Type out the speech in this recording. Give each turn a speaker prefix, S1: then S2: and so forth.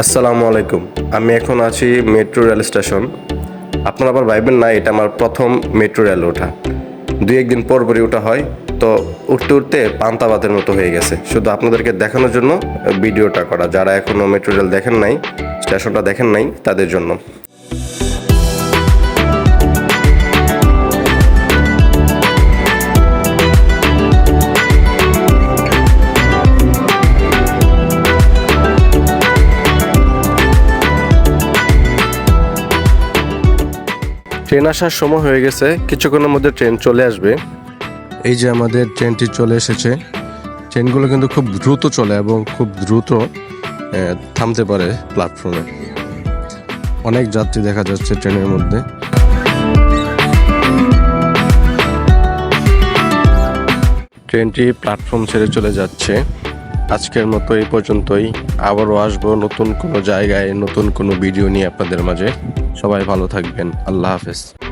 S1: আসসালামু আলাইকুম। আমি এখন আছি মেট্রো রেল স্টেশন। আপনারা আবার ভাইবেন, না, এটা আমার প্রথম মেট্রো রেল ওঠা। দুই একদিন পর পরই ওঠা হয়, তো উঠতে উঠতে পান্তাবাতের মতো হয়ে গেছে। শুধু আপনাদেরকে দেখানোর জন্য ভিডিওটা করা। যারা এখনও মেট্রো রেল দেখেন নাই, স্টেশনটা দেখেন নাই, তাদের জন্য। ট্রেন আসার সময় হয়ে গেছে কিছুক্ষণের মধ্যে ট্রেন চলে আসবে। এই যে আমাদের ট্রেনটি চলে এসেছে ট্রেনগুলো কিন্তু খুব দ্রুত চলে এবং খুব দ্রুত থামতে পারে প্ল্যাটফর্মে অনেক যাত্রী দেখা যাচ্ছে ট্রেনের মধ্যে। ট্রেনটি প্ল্যাটফর্ম ছেড়ে চলে যাচ্ছে। আজকের মতো এই পর্যন্তই। আবারও আসব নতুন কোনো জায়গায়, নতুন কোনো ভিডিও নিয়ে আপনাদের মাঝে। সবাই ভালো থাকবেন। আল্লাহ হাফেজ।